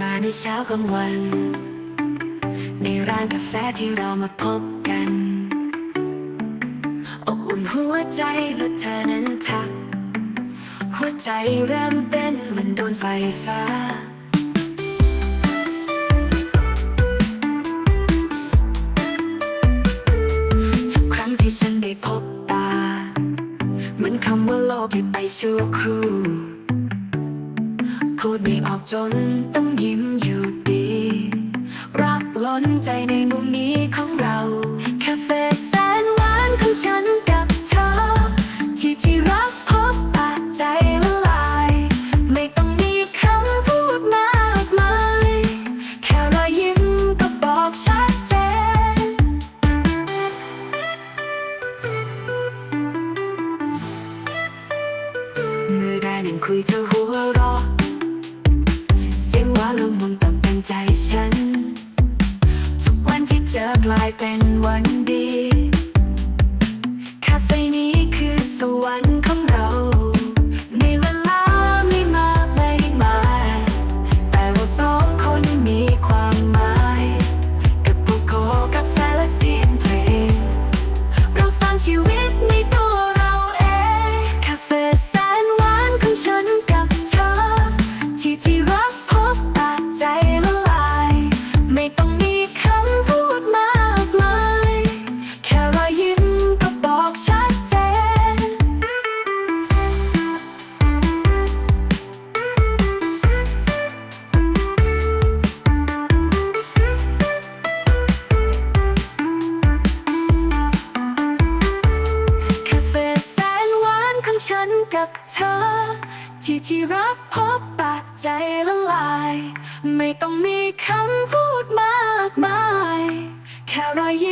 มาในเช้ากลางวัน ในร้านกาแฟที่เรามาพบกันอบอุ่นหัวใจเมื่อเธอนั้นทัก หัวใจเริ่มเต้นเหมันโดนไฟฟ้าทุกครั้งที่ฉันได้พบตา เหมือนคำว่าโลกหยุดไปชั่วครู่ พูดไม่ออกจนต้องยิ้มอยู่ดี รักล้นใจในมุมนี้ของเราคาเฟ่แสนหวานของฉันกับเธอ ที่ที่รักพบปะใจละลาย ไม่ต้องมีคำพูดมากมาย แค่รอยยิ้มก็บอกชัดเจน เมื่อได้นั่งคุยเธอหัวเราะ จอกลายเป็นวันดี กับเธอ ที่ที่รักพบปะใจละลาย ไม่ต้องมีคำพูดมากมาย แค่รอยยิ้ม